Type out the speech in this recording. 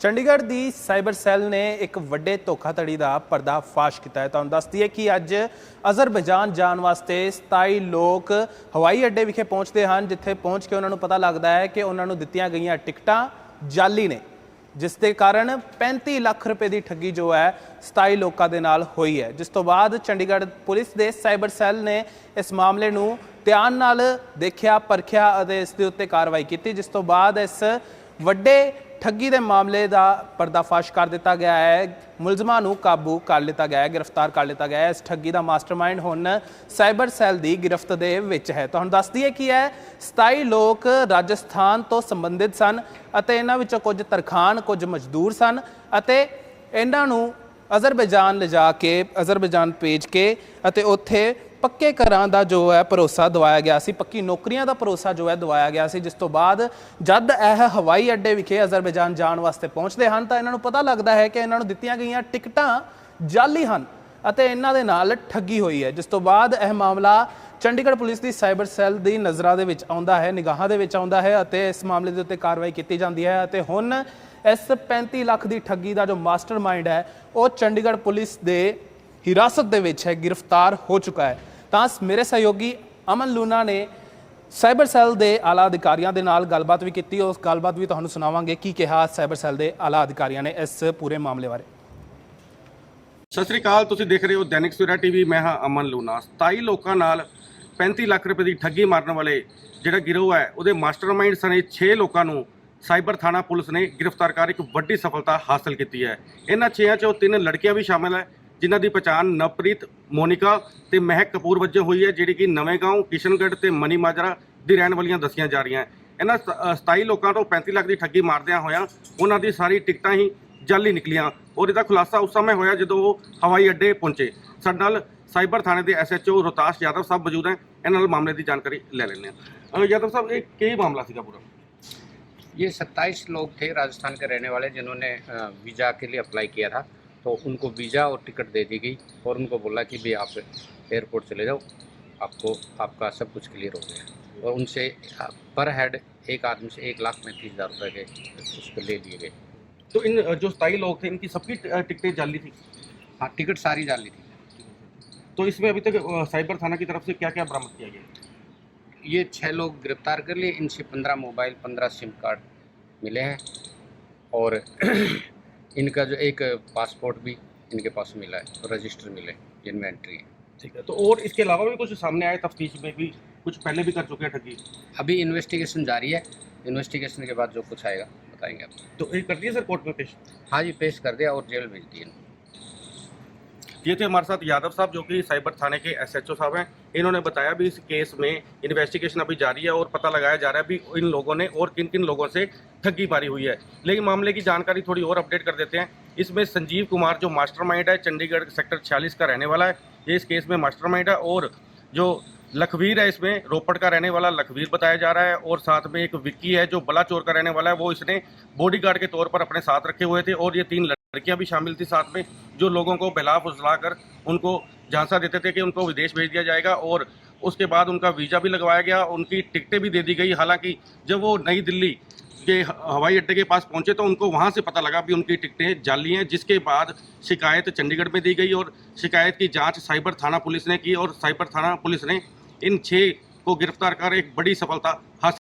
ਚੰਡੀਗੜ੍ਹ ਦੀ cyber cell ਨੇ ਇੱਕ ਵੱਡੇ ਧੋਖਾਧੜੀ ਦਾ ਪਰਦਾਫਾਸ਼ ਕੀਤਾ ਹੈ। ਤੁਹਾਨੂੰ ਦੱਸਦੀ ਹੈ ਕਿ ਅੱਜ ਅਜ਼ਰਬੈਜਾਨ ਜਾਣ ਵਾਸਤੇ 27 ਲੋਕ ਹਵਾਈ ਅੱਡੇ ਵਿਖੇ ਪਹੁੰਚਦੇ ਹਨ, ਜਿੱਥੇ ਪਹੁੰਚ ਕੇ ਉਹਨਾਂ ਨੂੰ ਪਤਾ ਲੱਗਦਾ ਹੈ ਕਿ ਉਹਨਾਂ ਨੂੰ ਦਿੱਤੀਆਂ ਗਈਆਂ ਟਿਕਟਾਂ ਜਾਲੀ ਨੇ, ਜਿਸ ਦੇ ਕਾਰਨ 35 ਲੱਖ ਰੁਪਏ ਦੀ ਠੱਗੀ ਜੋ ਹੈ 27 ਲੋਕਾਂ ਦੇ ਨਾਲ ਹੋਈ ਹੈ। ਜਿਸ ਤੋਂ ਬਾਅਦ ਚੰਡੀਗੜ੍ਹ ਪੁਲਿਸ ਦੇ ਸਾਈਬਰ ਸੈੱਲ ਨੇ ਇਸ ਮਾਮਲੇ ਨੂੰ ਧਿਆਨ ਨਾਲ ਦੇਖਿਆ, ਪਰਖਿਆ ਅਤੇ ਇਸ ਦੇ ਉੱਤੇ ਕਾਰਵਾਈ ਕੀਤੀ, ਜਿਸ ਤੋਂ ਬਾਅਦ ਇਸ ਵੱਡੇ ਠੱਗੀ ਦੇ ਮਾਮਲੇ ਦਾ ਪਰਦਾਫਾਸ਼ ਕਰ ਦਿੱਤਾ ਗਿਆ ਹੈ। ਮੁਲਜ਼ਮਾਂ ਨੂੰ ਕਾਬੂ ਕਰ ਲਿੱਤਾ ਗਿਆ ਹੈ, ਗ੍ਰਿਫਤਾਰ ਕਰ ਲਿੱਤਾ ਗਿਆ ਹੈ। ਇਸ ਠੱਗੀ ਦਾ ਮਾਸਟਰਮਾਈਂਡ ਹੁਣ ਸਾਈਬਰ ਸੈੱਲ ਦੀ ਗ੍ਰਿਫਤ ਦੇ ਵਿੱਚ ਹੈ। ਤੁਹਾਨੂੰ ਦੱਸ ਦਈਏ ਕਿ ਇਹ 27 ਲੋਕ ਰਾਜਸਥਾਨ ਤੋਂ ਸੰਬੰਧਿਤ ਸਨ ਅਤੇ ਇਹਨਾਂ ਵਿੱਚੋਂ ਕੁਝ ਤਰਖਾਨ, ਕੁਝ ਮਜ਼ਦੂਰ ਸਨ ਅਤੇ ਇਹਨਾਂ ਨੂੰ ਅਜ਼ਰਬੈਜਾਨ ਲਿਜਾ ਕੇ, ਅਜ਼ਰਬੈਜਾਨ ਭੇਜ ਕੇ ਅਤੇ ਉੱਥੇ ਪੱਕੇ ਘਰਾਂ ਦਾ ਜੋ ਹੈ ਭਰੋਸਾ ਦਵਾਇਆ ਗਿਆ ਸੀ, ਪੱਕੀ ਨੌਕਰੀਆਂ ਦਾ ਭਰੋਸਾ ਜੋ ਹੈ ਦਵਾਇਆ ਗਿਆ ਸੀ, ਜਿਸ ਤੋਂ ਬਾਅਦ ਜਦ ਇਹ ਹਵਾਈ ਅੱਡੇ ਵਿਖੇ ਅਜ਼ਰਬੈਜਾਨ ਜਾਣ ਵਾਸਤੇ ਪਹੁੰਚਦੇ ਹਨ, ਤਾਂ ਇਹਨਾਂ ਨੂੰ ਪਤਾ ਲੱਗਦਾ ਹੈ ਕਿ ਇਹਨਾਂ ਨੂੰ ਦਿੱਤੀਆਂ ਗਈਆਂ ਟਿਕਟਾਂ ਜਾਲੀ ਹਨ ਅਤੇ ਇਹਨਾਂ ਦੇ ਨਾਲ ਠੱਗੀ ਹੋਈ ਹੈ, ਜਿਸ ਤੋਂ ਬਾਅਦ ਇਹ ਮਾਮਲਾ ਚੰਡੀਗੜ੍ਹ ਪੁਲਿਸ ਦੀ ਸਾਈਬਰ ਸੈੱਲ ਦੀ ਨਜ਼ਰਾਂ ਦੇ ਵਿੱਚ ਆਉਂਦਾ ਹੈ, ਨਿਗਾਹਾਂ ਦੇ ਵਿੱਚ ਆਉਂਦਾ ਹੈ ਅਤੇ ਇਸ ਮਾਮਲੇ ਦੇ ਉੱਤੇ ਕਾਰਵਾਈ ਕੀਤੀ ਜਾਂਦੀ ਹੈ ਅਤੇ ਹੁਣ ਇਸ 35 ਲੱਖ ਦੀ ਠੱਗੀ ਦਾ ਜੋ ਮਾਸਟਰਮਾਈਂਡ ਹੈ, ਉਹ ਚੰਡੀਗੜ੍ਹ ਪੁਲਿਸ ਦੇ ਹਿਰਾਸਤ ਦੇ ਵਿੱਚ ਹੈ, ਗ੍ਰਿਫਤਾਰ ਹੋ ਚੁੱਕਾ ਹੈ। ਤਾਂ ਮੇਰੇ ਸਹਿਯੋਗੀ ਅਮਨ ਲੂਨਾ ਨੇ ਸਾਈਬਰ ਸੈੱਲ ਦੇ ਆਲਾ ਅਧਿਕਾਰੀਆਂ ਦੇ ਨਾਲ ਗੱਲਬਾਤ ਵੀ ਕੀਤੀ। ਉਸ ਗੱਲਬਾਤ ਵੀ ਤੁਹਾਨੂੰ ਸੁਣਾਵਾਂਗੇ। ਕੀ ਕਿਹਾ ਸਾਈਬਰ ਸੈੱਲ ਦੇ ਆਲਾ ਅਧਿਕਾਰੀਆਂ ਨੇ ਇਸ ਪੂਰੇ ਮਾਮਲੇ ਬਾਰੇ? ਸਤਿ ਸ੍ਰੀ ਅਕਾਲ। ਤੁਸੀਂ ਦੇਖ ਰਹੇ ਹੋ ਦੈਨਿਕ ਸਵੇਰਾ ਟੀਵੀ। ਮੈਂ ਹਾਂ ਅਮਨ ਲੂਨਾ। 27 ਲੋਕਾਂ ਨਾਲ 35 ਲੱਖ ਰੁਪਏ ਦੀ ਠੱਗੀ ਮਾਰਨ ਵਾਲੇ ਜਿਹੜਾ ਗਿਰੋਹ ਹੈ, ਉਹਦੇ ਮਾਸਟਰਮਾਈਂਡ ਸਣੇ 6 ਲੋਕਾਂ ਨੂੰ ਸਾਈਬਰ ਥਾਣਾ ਪੁਲਿਸ ਨੇ ਗ੍ਰਿਫਤਾਰ ਕਰ ਇੱਕ ਵੱਡੀ ਸਫਲਤਾ ਹਾਸਲ ਕੀਤੀ ਹੈ। ਇਹਨਾਂ 6 ਚੋਂ ਤਿੰਨ ਲੜਕੀਆਂ ਵੀ ਸ਼ਾਮਲ ਹੈ। ਜਿਨ੍ਹਾਂ ਦੀ ਪਛਾਣ ਨਵਪ੍ਰੀਤ ਮੋਨਿਕਾ ਤੇ ਮਹਿਕ ਕਪੂਰ ਵਜੋਂ ਹੋਈ ਹੈ ਜਿਹੜੀ ਕਿ ਨਵੇਂ ਗਾਉਂ ਕਿਸ਼ਨਗੜ੍ਹ ਤੇ ਮਨੀ ਮਾਜਰਾ ਦੀ ਰਹਿਣ ਵਾਲੀਆਂ ਦੱਸੀਆਂ ਜਾ ਰਹੀਆਂ ਇਹਨਾਂ ਸਤ- ਅ, 27 ਲੋਕਾਂ ਤੋਂ 35 ਲੱਖ ਦੀ ਠੱਗੀ ਮਾਰਦਿਆਂ ਹੋਇਆਂ ਉਹਨਾਂ ਦੀ ਸਾਰੀ ਟਿਕਟਾਂ ਹੀ ਜਾਲੀ ਨਿਕਲੀਆਂ ਔਰ ਇਹਦਾ ਖੁਲਾਸਾ ਉਸ ਸਮੇਂ ਹੋਇਆ ਜਦੋਂ ਉਹ ਹਵਾਈ ਅੱਡੇ ਪਹੁੰਚੇ ਸਾਡੇ ਨਾਲ ਸਾਈਬਰ ਥਾਣੇ ਦੇ ਐਸਐਚਓ ਰੋਤਾਸ਼ ਯਾਦਵ ਸਾਹਿਬ ਮੌਜੂਦ ਹੈ ਇਹਨਾਂ ਨਾਲ ਮਾਮਲੇ ਦੀ ਜਾਣਕਾਰੀ ਲੈ ਲੈਂਦੇ ਹਾਂ ਅ, ਯਾਦਵ ਸਾਹਿਬ ਇਹ ਕੀ ਮਾਮਲਾ ਸੀਗਾ ਪੂਰਾ ये 27 लोग थे राजस्थान के रहने वाले जिन्होंने अ, वीज़ा के लिए अप्लाई किया था तो उनको वीज़ा और टिकट दे दी गई और उनको बोला कि भाई आप एयरपोर्ट चले जाओ आपको आपका सब कुछ क्लियर हो गया। और उनसे पर हेड एक आदमी से एक लाख पैंतीस हज़ार रुपये के उसको ले लिए गए। तो इन जो सताई लोग थे इनकी सबकी टिकटें जाली थी? हाँ टिकट सारी डाली थी। तो इसमें अभी तक साइबर थाना की तरफ़ से क्या क्या बरामद किया गया? ये छः लोग गिरफ़्तार कर लिए इनसे पंद्रह मोबाइल पंद्रह सिम कार्ड मिले हैं। और इनका जो एक पासपोर्ट भी इनके पास मिला है रजिस्टर मिले जिनमें एंट्री है। ठीक है तो और इसके अलावा भी कुछ सामने आए तफ्तीश में भी कुछ पहले भी कर चुके हैं ठगी? अभी इन्वेस्टिगेशन जारी है। इन्वेस्टिगेशन के बाद जो कुछ आएगा बताएँगे आप तो ये कर दिया सर कोर्ट में पेश? हाँ जी पेश कर दिया और जेल भेज दिए ये थे हमारे साथ यादव साहब, जो कि साइबर थाने के एसएचओ साहब हैं। इन्होंने बताया भी इस केस में इन्वेस्टिगेशन अभी जारी है और पता लगाया जा रहा है भी इन लोगों ने और किन किन लोगों से ठगी मारी हुई है। लेकिन मामले की जानकारी थोड़ी और अपडेट कर देते हैं। इसमें संजीव कुमार जो मास्टरमाइंड है, चंडीगढ़ सेक्टर छियालीस का रहने वाला है। ये इस केस में मास्टरमाइंड है और जो लखवीर है इसमें, रोपड़ का रहने वाला लखवीर बताया जा रहा है। और साथ में एक विक्की है जो बलाचौर का रहने वाला है, वो इसने बॉडीगार्ड के तौर पर अपने साथ रखे हुए थे और ये तीन लड़कियाँ भी शामिल थी साथ में। जो लोगों को बहला फुसला कर उनको झांसा देते थे कि उनको विदेश भेज दिया जाएगा और उसके बाद उनका वीज़ा भी लगवाया गया, उनकी टिकटें भी दे दी गई। हालाँकि जब वो नई दिल्ली के हवाई अड्डे के पास पहुँचे तो उनको वहाँ से पता लगा भी उनकी टिकटें जाली हैं, जिसके बाद शिकायत चंडीगढ़ में दी गई और शिकायत की जाँच साइबर थाना पुलिस ने की और साइबर थाना पुलिस ने इन छः को गिरफ़्तार कर एक बड़ी सफलता हासिल